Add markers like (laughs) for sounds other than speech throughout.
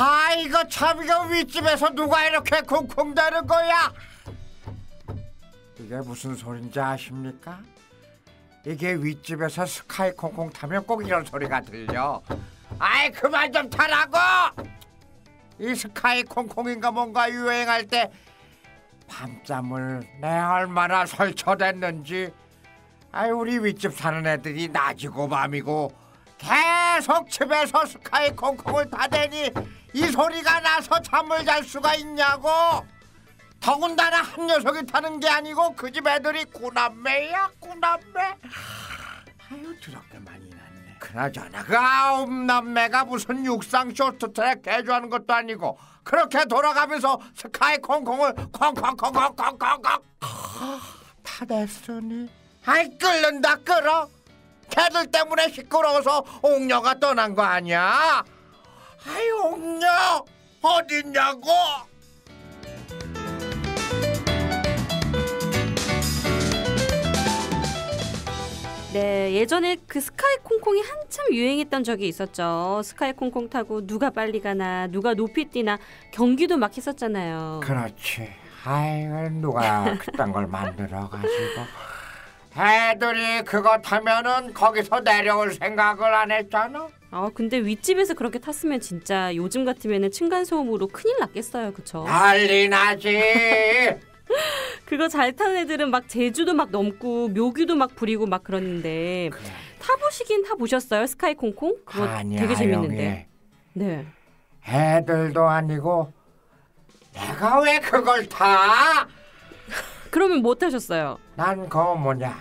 아 이거 참 이거 윗집에서 누가 이렇게 쿵쿵대는 거야? 이게 무슨 소린지 아십니까? 이게 윗집에서 스카이 콩콩 타면 꼭 이런 소리가 들려. 아이 그만 좀 타라고! 이 스카이 콩콩인가 뭔가 유행할 때 밤잠을 내 얼마나 설쳐댔는지. 아이 우리 윗집 사는 애들이 낮이고 밤이고 계속 집에서 스카이 콩콩을 타대니 이 소리가 나서 잠을 잘 수가 있냐고. 더군다나 한 녀석이 타는 게 아니고 그 집 애들이 구남매야 구남매? 아유 드럽게 많이 났네. 그나저나 그 아홉 남매가 무슨 육상 쇼트트랙 개조하는 것도 아니고 그렇게 돌아가면서 스카이 콩콩을 콩콩콩콩콩콩콩 타댔으니? 아이 끓는다 끓어 걔들 때문에 시끄러워서 옥녀가 떠난 거 아니야 아이 옥녀 어딨냐고 네, 예전에 그 스카이 콩콩이 한참 유행했던 적이 있었죠. 스카이 콩콩 타고 누가 빨리 가나, 누가 높이 뛰나 경기도 막 했었잖아요. 그렇지. 아이고 누가 그딴 걸 만들어 가지고 애들이 그거 타면은 거기서 내려올 생각을 안 했잖아. 아, 근데 윗집에서 그렇게 탔으면 진짜 요즘 같으면은 층간 소음으로 큰일 났겠어요. 그쵸? 난리 나지. (laughs) 그거 잘 타는 애들은 막 제주도 막 넘고 묘기도 막 부리고 막 그러는데 타보시긴 타보셨어요? 스카이 콩콩? 그거 아니야, 되게 재밌는데. 네. 애들도 아니고 내가 왜 그걸 타? 그러면 못 타셨어요? 난 그거 뭐냐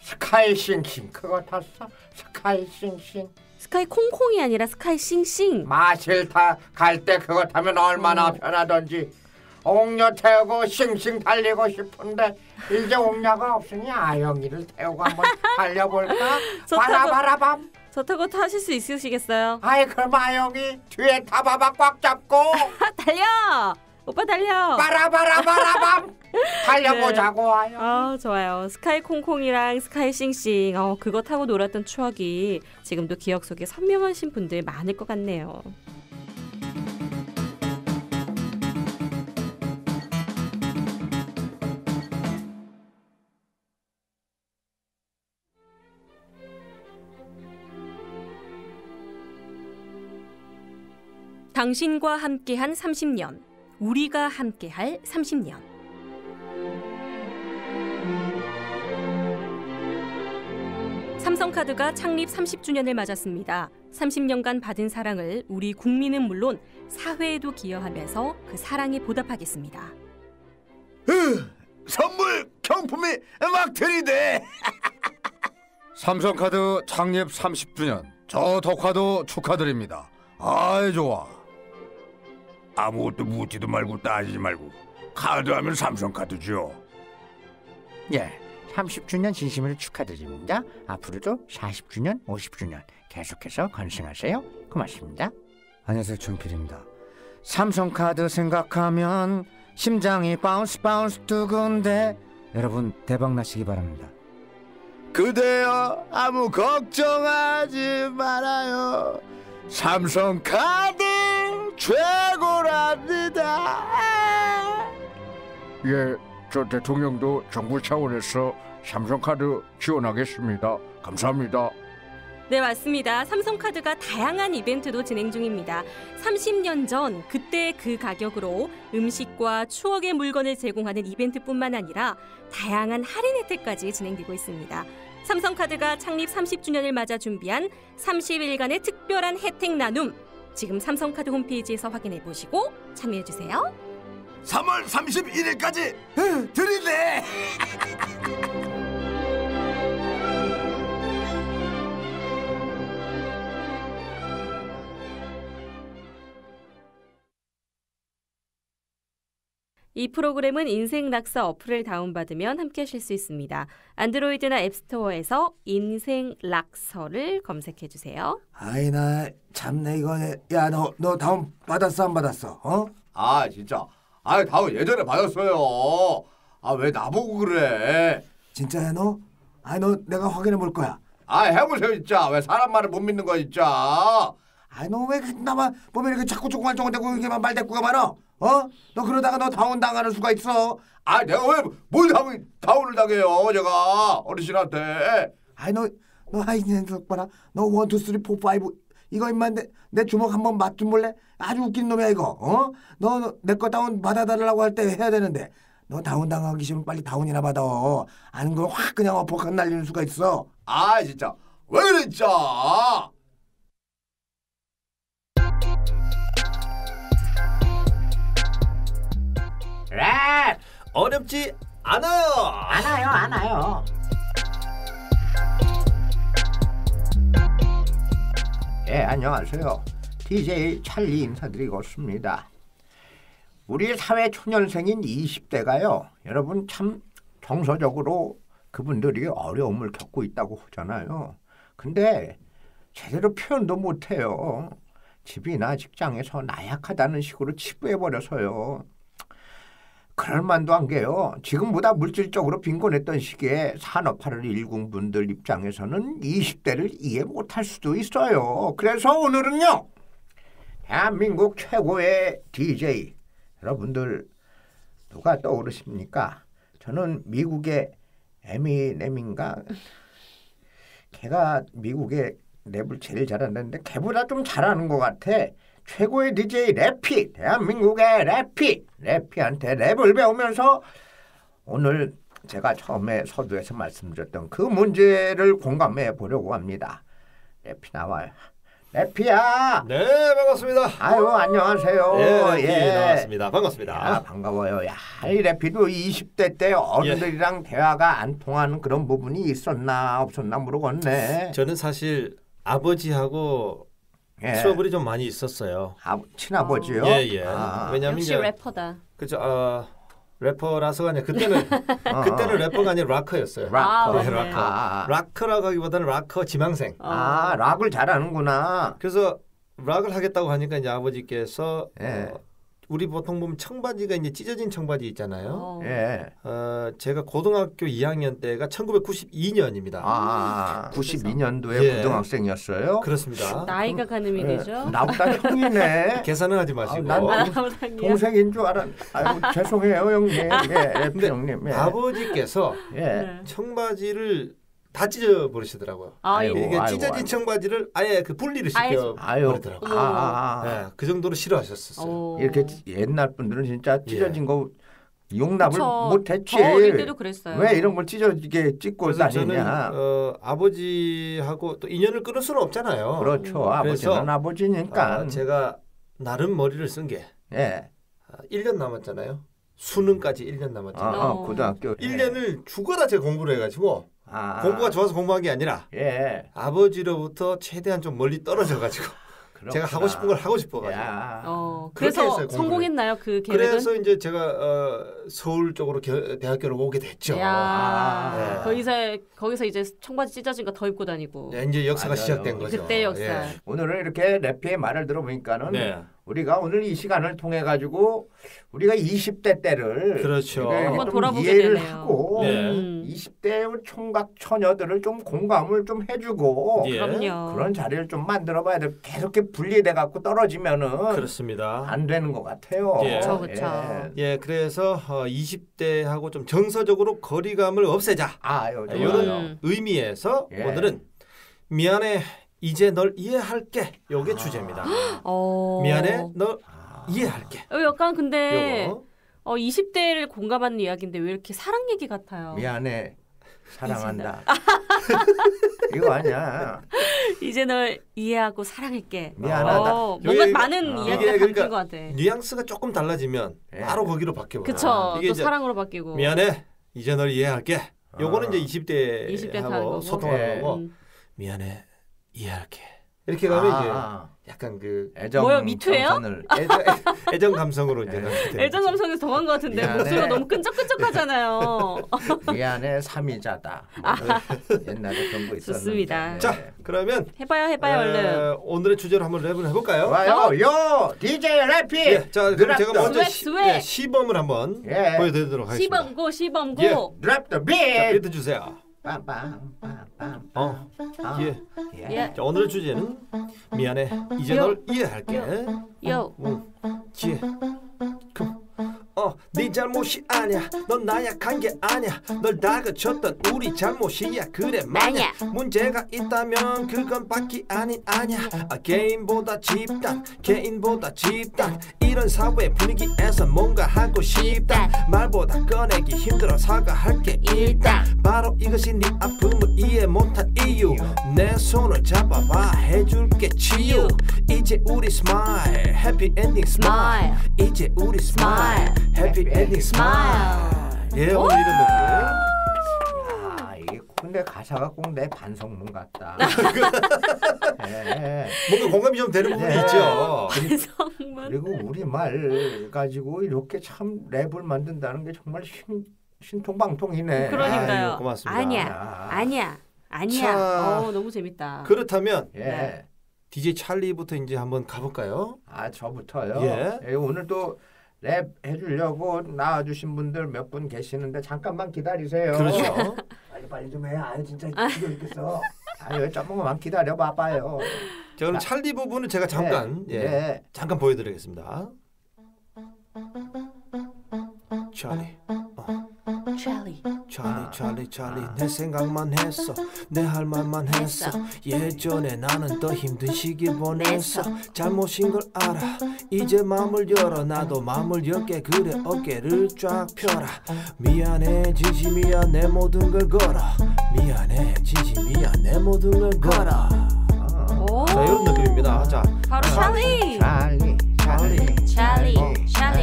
스카이 싱싱 그거 탔어? 스카이 싱싱 스카이 콩콩이 아니라 스카이 싱싱. 마실 타갈 때 그거 타면 얼마나 편하던지 옥녀 태우고 싱싱 달리고 싶은데 이제 옥녀가 없으니 아영이를 태우고 한번 (laughs) 달려볼까? 바라바라밤 저 타고 타실 수 있으시겠어요? 아이 그럼 아영이 뒤에 타봐봐 꽉 잡고 아, (laughs) 달려! 오빠 달려! 바라바라바라밤 달려보자고 아영 아 좋아요. 스카이 콩콩이랑 스카이 싱싱 어, 그거 타고 놀았던 추억이 지금도 기억 속에 선명하신 분들 많을 것 같네요. 당신과 함께한 30년, 우리가 함께할 30년. 삼성카드가 창립 30주년을 맞았습니다. 30년간 받은 사랑을 우리 국민은 물론 사회에도 기여하면서 그 사랑에 보답하겠습니다. 선물 경품이 막 들이대. (laughs) 삼성카드 창립 30주년 저 덕화도 축하드립니다. 아이 좋아. 아무것도 묻지도 말고 따지지 말고 카드 하면 삼성카드죠. 예 30주년 진심으로 축하드립니다. 앞으로도 40주년 50주년 계속해서 건승하세요. 고맙습니다. 안녕하세요 준필입니다. 삼성카드 생각하면 심장이 바운스 바운스 두근데 여러분 대박 나시기 바랍니다. 그대여 아무 걱정하지 말아요. 삼성카드 최고랍니다. 예, 저 대통령도 정부 차원에서 삼성카드 지원하겠습니다. 감사합니다. 네, 맞습니다. 삼성카드가 다양한 이벤트도 진행 중입니다. 30년 전 그때 그 가격으로 음식과 추억의 물건을 제공하는 이벤트뿐만 아니라 다양한 할인 혜택까지 진행되고 있습니다. 삼성카드가 창립 30주년을 맞아 준비한 30일간의 특별한 혜택 나눔. 지금 삼성카드 홈페이지에서 확인해 보시고 참여해 주세요. 3월 31일까지 들이대. 이 프로그램은 인생 낙서 어플을 다운받으면 함께 하실 수 있습니다. 안드로이드나 앱스토어에서 인생 락서를 검색해 주세요. 아이 나 참내 이거 야너 너 다운 받았어 안 받았어 어? 아 진짜. 아 다음 예전에 받았어요. 아 왜 나보고 그래? 진짜야 너? 아이 너 내가 확인해 볼 거야 아 해보세요 진짜. 왜 사람 말을 못 믿는 거야 진짜. 아이 너왜 나만 보면 이렇게 자꾸 조금만조금대고 이게만 말대꾸가 많아? 어? 너 그러다가 너 다운 당하는 수가 있어. 아 내가 왜뭘 다운 다운을 당해요 제가 어르신한테 아이 너 너 아이 녀석 봐라. 너 원, 투, 쓰리, 포, 파이브 이거 임마 내, 내 주먹 한번 맛 좀 볼래? 아주 웃긴 놈이야 이거. 어? 너 내 거 다운 받아달라고 할 때 해야 되는데 너 다운 당하기 싫으면 빨리 다운이나 받아. 아는 걸 확 그냥 어퍼컷 날리는 수가 있어. 아 진짜 왜 그래 진짜 랩 어렵지 않아요. 안아요 안아요 예 안녕하세요 DJ 찰리 인사드리겠습니다 우리 사회 초년생인 20대가요 여러분 참 정서적으로 그분들이 어려움을 겪고 있다고 하잖아요 근데 제대로 표현도 못해요 집이나 직장에서 나약하다는 식으로 치부해버려서요 그럴 만도 한 게요. 지금보다 물질적으로 빈곤했던 시기에 산업화를 일군 분들 입장에서는 20대를 이해 못할 수도 있어요. 그래서 오늘은요. 대한민국 최고의 DJ 여러분들 누가 떠오르십니까? 저는 미국의 에미넴인가? 걔가 미국의 랩을 제일 잘하는데 걔보다 좀 잘하는 것 같아. 최고의 DJ 래피 대한민국의 래피 래피한테 랩을 배우면서 오늘 제가 처음에 서두에서 말씀드렸던 그 문제를 공감해 보려고 합니다. 래피 나와요. 래피야. 네 반갑습니다. 아유 안녕하세요. 예, 네, 나왔습니다. 반갑습니다. 야, 반가워요. 야, 이 래피도 20대 때 어른들이랑 예. 대화가 안 통하는 그런 부분이 있었나 없었나 물어봤네. 저는 사실 아버지하고 예. 트러블이 좀 많이 있었어요. 아, 친아버지요? 예, 예. 아, 왜냐면 역시 이제 래퍼다. 그죠. 어, 래퍼라서가 아니라 그때는 어, (laughs) 그때는 어. 래퍼가 아니라 락커였어요. 락커. 아, 네. 락커. 아, 아. 락커라고 하기보다는 락커 지망생. 어. 아, 락을 잘하는구나. 그래서 락을 하겠다고 하니까 이제 아버지께서 예. 어, 우리 보통 보면 청바지가 이제 찢어진 청바지 있잖아요. 어. 예. 어, 제가 고등학교 2학년 때가 1992년입니다. 아, 92년도에 예. 고등학생이었어요? 그렇습니다. 나이가 가늠이 되죠. 예. 나보다 형이네. (laughs) 계산은 하지 마시고. 아, 난 아, 동생인 줄 알았. 아유, 죄송해요, 형님. 예, 래피 (laughs) 근데 형님. 예. 아버지께서 예. 네. 청바지를 다 찢어 버리시더라고요. 아이고. 이게 찢어진 아이고. 청바지를 아예 그 분리를 시켜. 버리더라고요. 어머. 아, 아, 아. 네, 그 정도로 싫어하셨었어요. 어. 이렇게 옛날 분들은 진짜 찢어진 거 용납을. 못했지. 저 어릴 때도 그랬어요. 왜 이런 걸 찢어지게 찍고 그래서 저는 다니냐? 어, 아버지하고 또 인연을 끊을 수는 없잖아요. 그렇죠. 그래서, 아버지는 아버지니까. 아, 제가 나름 머리를 쓴 게 예. 아, 1년 남았잖아요. 수능까지 1년 어, 남았잖아요. 어, 어. 고등학교. 1년을 죽어라 제가 공부를 해가지고 아. 공부가 좋아서 공부한 게 아니라 예. 아버지로부터 최대한 좀 멀리 떨어져 가지고 (laughs) 제가 하고 싶은 걸 하고 싶어 가지고 야. 어, 그래서 했어요. 성공했나요 그 계획은? 그래서 이제 제가 어, 서울 쪽으로 겨- 대학교를 오게 됐죠. 야, 아. 거기서 거기서 이제 청바지 찢어진 거 더 입고 다니고. 네, 이제 역사가 맞아요. 시작된 거죠. 그때 역사. 예. 오늘은 이렇게 래피의 말을 들어보니까는 네. 우리가 오늘 이 시간을 통해 가지고 우리가 20대 때를 그렇죠. 한번 좀 돌아보게 이해를 되네요. 하고 네. 음. 20대 총각 처녀들을 좀 공감을 좀 해주고 예. 그럼요. 그런 자리를 좀 만들어봐야 돼. 계속 이렇게 분리돼 갖고 떨어지면은 그렇습니다. 안 되는 것 같아요. 예. 그쵸, 그쵸. 예. 예, 그래서 어, 20대하고 좀 정서적으로 거리감을 없애자. 좋아요. 이런 음. 의미에서 예. 오늘은 미안해 이제 널 이해할게. 요게 주제입니다. 어. 미안해 널 아. 이해할게. 어, 약간 근데 요거 어, 20대를 공감하는 이야기인데 왜 이렇게 사랑 얘기 같아요? 미안해. 사랑한다. (laughs) 이거 아니야. 이제 널 이해하고 사랑할게. 미안하다. 어, 뭔가 이게- 많은 아. 이야기가 담긴 그러니까 것 같아. 뉘앙스가 조금 달라지면 예. 바로 거기로 바뀌어. 그쵸. 이게 또 사랑으로 바뀌고. 미안해 이제 널 이해할게. 요거는 아. 이제 20대 20대 때 하는 하고 거고. 소통하는 예. 거고 음. 미안해 이해할게. 이렇게 가면 아, 이제 약간 그 애정 뭐야, 미투예요? (laughs) 애정, 애정 감성으로 이제 예. 되는 애정. 감성에서 더한 것 같은데 미안해. 목소리가 너무 끈적끈적하잖아요. (laughs) 미안해 삼이자다. 뭐 옛날에 그런 거 있었는데. 아. 좋습니다. 자 그러면 해봐요, 해봐요, 얼른. 에, 오늘의 주제로 한번 랩을 해볼까요? 좋아요. 요 DJ 래피. 예, 자 그럼 제가 먼저 스웩, 시, 스웩. 예, 시범을 한번 예. 보여드리도록 하겠습니다. 시범고, 시범고. 예. 드랍 더 자, 비트. 비트 주세요. 빰빰빰빰. 어. 예. 예. 자, 오늘 주제는 미안해. 이제 요. 널 이해할게. 요. 응. 예. 그, 어, 네 잘못이 아니야. 넌 나약한 게 아니야. 널 다그쳤던 우리 잘못이야. 그래 마냐. 문제가 있다면 그건 밖이 아닌 아니야. 아, 개인보다 집단, 개인보다 집단. 이런 사회 분위기에서 뭔가 하고 싶다. 말보다 꺼내기 힘들어 사과할게 일단. 바로 이것이 네 아픔을 이해 못한 이유. 내 손을 잡아봐 해줄게 치유. 이제 우리 스마일, 해피 엔딩 스마일. 이제 우리 스마일, 해피 엔딩 스마일. 예, 오늘 이런 느낌. 아 이게 근데 가사가 꼭 내 반성문 같다. 예. (laughs) 뭔가 공감이 좀 되는 부분이 네. 있죠. 성문. 그리고 우리 말 가지고 이렇게 참 랩을 만든다는 게 정말 신 신통방통이네. 그러니까요. 아이고, 고맙습니다. 아니야. 아. 아니야. 아니야. 자. 어, 너무 재밌다. 그렇다면 예. 네. DJ 찰리부터 이제 한번 가볼까요? 아 저부터요. 예. 예, 오늘도 랩 해주려고 나와주신 분들 몇 분 계시는데 잠깐만 기다리세요. 그렇죠. (laughs) 빨리 빨리 좀 해. 아 진짜 지겨 있겠어. 아유 조금만 기다려 봐봐요. 자, 그럼 찰리 부분은 제가 잠깐 네. 예, 네. 잠깐 보여드리겠습니다. 찰리, 찰리. 찰리, 찰리, 찰리, 내 생각만 했어, 내 할 말만 했어. 예전에 나는 더 힘든 시기 보냈어. 잘못인 걸 알아. 이제 마음을 열어, 나도 마음을 열게 그래 어깨를 쫙 펴라. 미안해, 진심이야 내 모든 걸 걸어. 미안해, 진심이야 내 모든 걸 걸어. 오. 자, 이런 느낌입니다. 자, 바로 찰리. 찰리 찰리 찰리.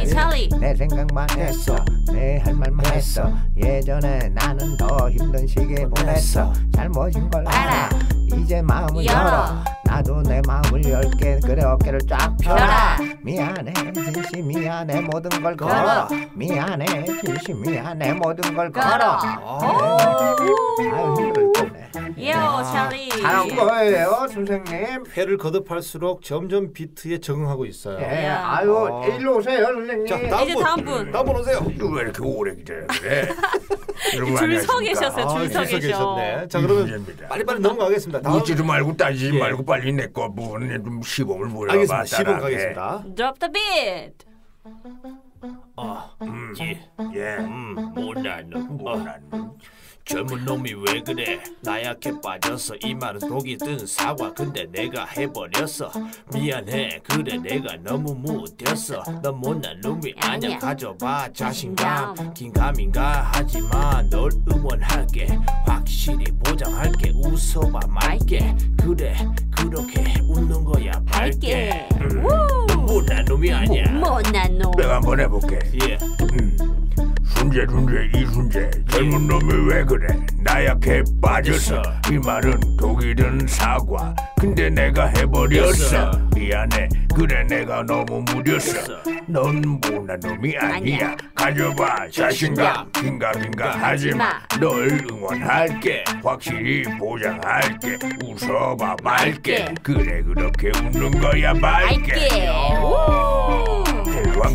찰리. 찰리. 내 생각만 했어. 내 할 말만 했어. 예전에 나는 더 힘든 시기 보냈어. 잘못인 걸 알아. 이제 마음을 열어. 열어. 나도 내 마음을 열게. 그래 어깨를 쫙 펴라. 미안해 진심이야 내 모든 걸 걸어. 걸어. 미안해 진심이야 내 모든 걸 걸어. 걸어. 아, 아유 죽겠네 예요, 찰리. 잘한 거예요 선생님 회를 거듭할수록 점점 비트에 적응하고 있어요. 예, 야. 아유 아. 일로 오세요 선생님 자, 다음 이제 분. 다음 분. 다음 분 오세요. 이거 왜 이렇게 오래 기다려 그래? (laughs) 여러분 줄서 안녕하십니까? 계셨어요. 줄서 아, 줄 계셔. 계셨네. 자, 그러면. 빨리빨리 넘어가겠습니다. 다음 묻지도 말고 따지지 예. 말고 빨리 내거 부분에 좀 시범을 보여봐. 알겠습니다. 시범. 가겠습니다. Drop the beat. 아, 음, 예, 예. 음, 못난 놈. 어, 뭐난 젊은 놈이 왜 그래? 나약해 빠졌어. 이 말은 독이 든 사과. 근데 내가 해버렸어. 미안해. 그래 내가 너무 무뎌서. 넌 못난 놈이 아니야. 아니야. 가져봐 자신감. 자신감. 긴가민가 하지만 널 응원할게. 확실히 보장할게. 웃어봐 맑게. 그래 그렇게 웃는 거야 밝게. 우. 못난 놈이 아니야. 못난 놈. 내가 한번 해볼게. 예. 음. 순재 순재 이순재. 젊은 놈이 왜 그래? 나약해 빠졌어. 이 말은 독이 든 사과. 근데 내가 해버렸어. 미안해. 그래 내가 너무 무렸어. 넌 못난 놈이 아니야. 아니야. 가져봐 자신감. 긴가민가. 하지마. 널 응원할게. 확실히 보장할게. 웃어봐 맑게. 그래 그렇게 웃는 거야 맑게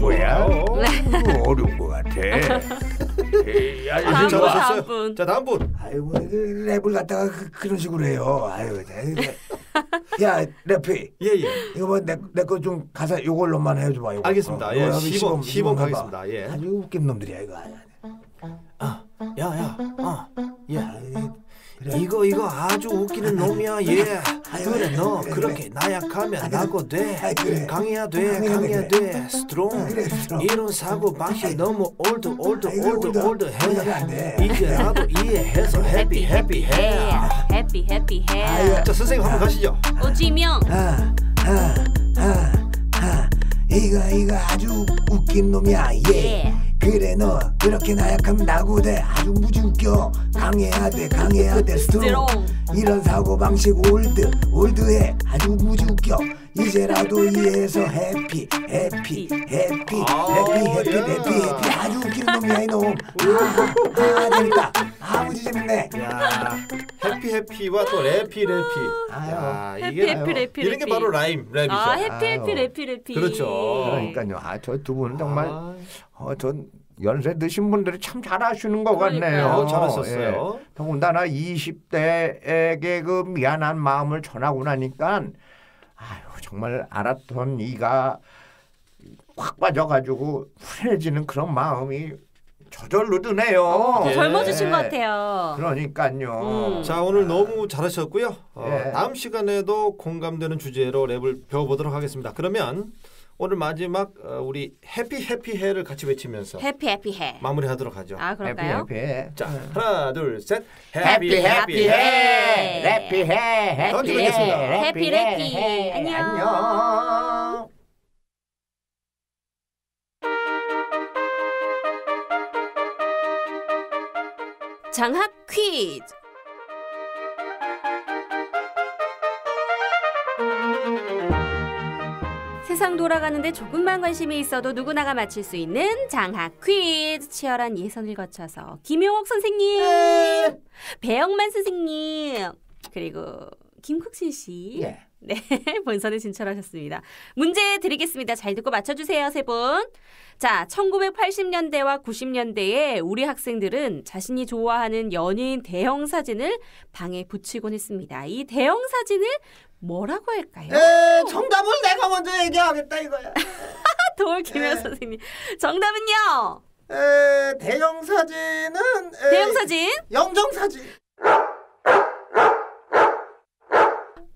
거야 네. 어려운 거 같아 에이, 아주 다음 분, 좋아. 다음. 분. 자, 다음 분. 아이고 그 랩을 갖다가 그, 런 식으로 해요. 아유, 야 래피 예, 예. 이거 뭐내내 거좀 가사 요걸로만 해줘봐. 요거. 알겠습니다. 어, 예, 요거 시범, 시범 해봐. 가겠습니다. 예. 아주 웃긴 놈들이야 이거. 야, 야, 어, 야, 아이, 이거 이거 아주 웃기는 놈이야, 얘. 그래, 너 그래, 그렇게 나약하면 나고 돼. 아이, 그래. 강해야 돼, 강해야 강해야 돼, 돼. 스트롱. 그래, 스트롱. 이런 사고 방식 너무 올드, 올드, 올드, 올드. 돼. 이제라도 이해해서 해피, 해피 해. 해피 해피 해. 자, 선생님 한번 가시죠. 오지명. 아, 아, 아, 아. 이거 이거 아주 웃긴 놈이야. 예. 예. 그래 너 그렇게 나약하면 나고 돼 아주 무지 웃겨 강해야 돼 강해야 돼 스트롱. 이런 사고 방식 올드 올드해 아주 무지 웃겨 이제라도 이해해서 해피 해피 해피 아, 해피 해피 야. 해피 해피 아주 웃기는 놈이야 이놈 아, 아 재밌다 아 무지 재밌네 야, 해피 해피와 또 래피 래피. 해피 이게 해피 래피 이런 게. 바로 라임, 랩이죠. 아 해피 해피. 래피 래피. 그렇죠. 그러니까요. 아, 저 두 분은 정말 아, 어, 전 연세 드신 분들이 참 잘하시는 것 같네요. 그러니까요. 어, 잘하셨어요. 예. 더군다나 20대에게 그 미안한 마음을 전하고 나니까 아유 정말 알았던 이가 확 빠져가지고 훈해지는 그런 마음이 저절로 드네요. 어, 예. 젊어지신 것 같아요. 그러니까요. 음. 자 오늘 너무 잘하셨고요. 어, 예. 다음 시간에도 공감되는 주제로 랩을 배워보도록 하겠습니다. 그러면 오늘 마지막 어, 우리 해피 해피 해를 같이 외치면서 해피 해피 해. 마무리하도록 하죠. 아 그럴까요? 해피 해피. 자 하나 둘 셋. 해피 해피 해. 해피 해. 다음 주에 해피 뵙겠습니다. 해. 해피, 해. 해피. 해. 안녕. 안녕. 장학 퀴즈. 세상 돌아가는데 조금만 관심이 있어도 누구나가 맞힐 수 있는 장학 퀴즈 치열한 예선을 거쳐서 김용옥 선생님, 배영만 선생님, 그리고 김국신 씨 예. 네, (laughs) 본선에 진출하셨습니다. 문제 드리겠습니다. 잘 듣고 맞춰주세요, 세 분. 자, 1980년대와 90년대에 우리 학생들은 자신이 좋아하는 연예인 대형 사진을 방에 붙이곤 했습니다. 이 대형 사진을 뭐라고 할까요? 에 정답을 내가 먼저 얘기하겠다 이거야. (laughs) 도울 김현 선생님. 정답은요? 에 대형 사진은 에, 대형 사진. 영정 사진.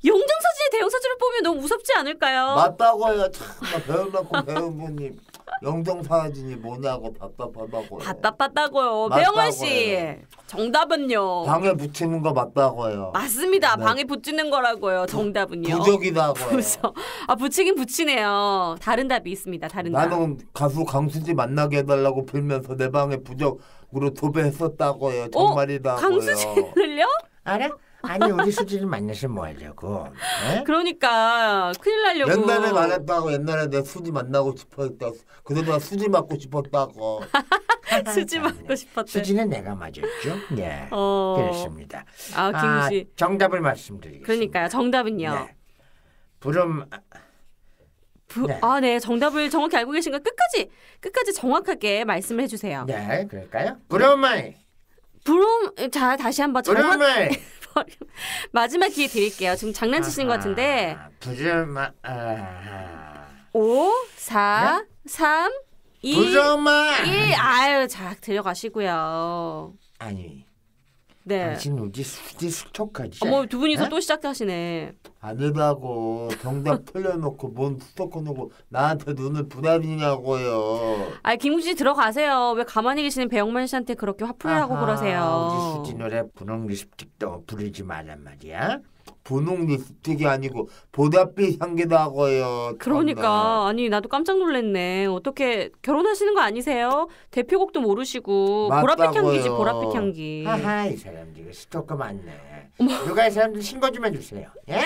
영정 사진에 대형 사진을 보면 너무 무섭지 않을까요? 맞다고요. 참 배우놓고 배운 분님 영정 사진이 뭐냐고 답답하다고요. 답답하다고요. 배영만 씨. 정답은요? 방에 붙이는 거 맞다고요. 맞습니다. 네. 방에 붙이는 거라고요. 정답은요. 부적이다고요. 아 붙이긴 붙이네요. 다른 답이 있습니다. 다른 답. 나는 가수 강수지 만나게 해달라고 빌면서 내 방에 부적으로 도배했었다고요. 어? 정말이다고요. 강수진을요? 알아? 아니 우리 수지를 만나서 뭐 하려고? 에? 그러니까 큰일 날려고. 옛날에 말했다고 옛날에 내 수지 만나고 싶어했다. 그래도 나 수지 맞고 싶었다고. (laughs) 수지 맞고 싶었대. 수지는 내가 맞았죠. 네. 어. 그렇습니다. 아 김씨. 정답을 말씀드리겠습니다. 그러니까요. 정답은요. 네. 부름 부... 네. 아, 네. 정답을 정확히 알고 계신가? 끝까지 끝까지 정확하게 말씀을 해 주세요. 네 그럴까요? 부름을 부름 자, 다시 한번 부름을 (laughs) 마지막 기회 드릴게요. 지금 장난치시는 것 같은데. 아, 5 4 3 2 부름을 1 아유, 자, 들어가시고요. 아니 네. 당신 우리 수지 수척하지? 어머, 두 분이서 네? 또 시작하시네. 아니라고 정답 (laughs) 틀려놓고 뭔 수도권 놓고 나한테 눈을 부담이냐고요. 아, 김국지 씨 들어가세요. 왜 가만히 계시는 배영만 씨한테 그렇게 화풀이를 하고 아하, 그러세요? 우리 수지 노래 분홍 립스틱도 부르지 말란 말이야. 분홍 립스틱이 아니고 보랏빛 향기다 고요. 그러니까 아니 나도 깜짝 놀랐네. 어떻게 결혼하시는 거 아니세요? 대표곡도 모르시고 보랏빛 맞다고요. 향기지 보랏빛 향기. 하하 이 사람들 스토커 많네. 누가 이 사람들 신고 좀 해주세요. 예?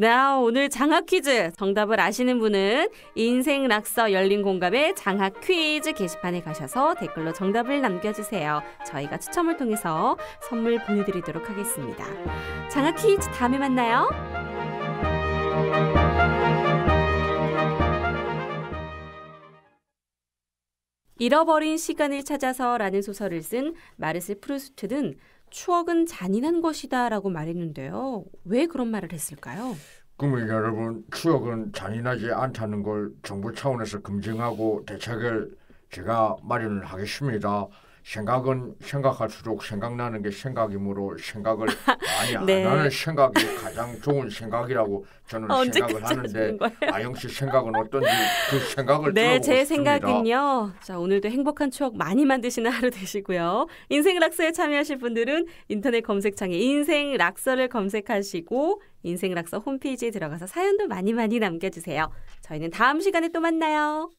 네, 오늘 장학 퀴즈 정답을 아시는 분은 인생 락서 열린 공감의 장학 퀴즈 게시판에 가셔서 댓글로 정답을 남겨주세요. 저희가 추첨을 통해서 선물 보내드리도록 하겠습니다. 장학 퀴즈 다음에 만나요. 잃어버린 시간을 찾아서라는 소설을 쓴 마르셀 프루스트는 추억은 잔인한 것이다 라고 말했는데요. 왜 그런 말을 했을까요? 국민 여러분, 추억은 잔인하지 않다는 걸 정부 차원에서 검증하고 대책을 제가 마련을 하겠습니다. 생각은 생각할수록 생각나는 게 생각이므로 생각을 (laughs) 많이 네. 안 하는 생각이 가장 좋은 생각이라고 저는 생각을 하는데 하시는 거예요? 아영 씨 생각은 어떤지 그 생각을 네, 제 싶습니다. 생각은요. 자, 오늘도 행복한 추억 많이 만드시는 하루 되시고요. 인생 락서에 참여하실 분들은 인터넷 검색창에 인생 락서를 검색하시고 인생 락서 홈페이지에 들어가서 사연도 많이 많이 남겨주세요. 저희는 다음 시간에 또 만나요.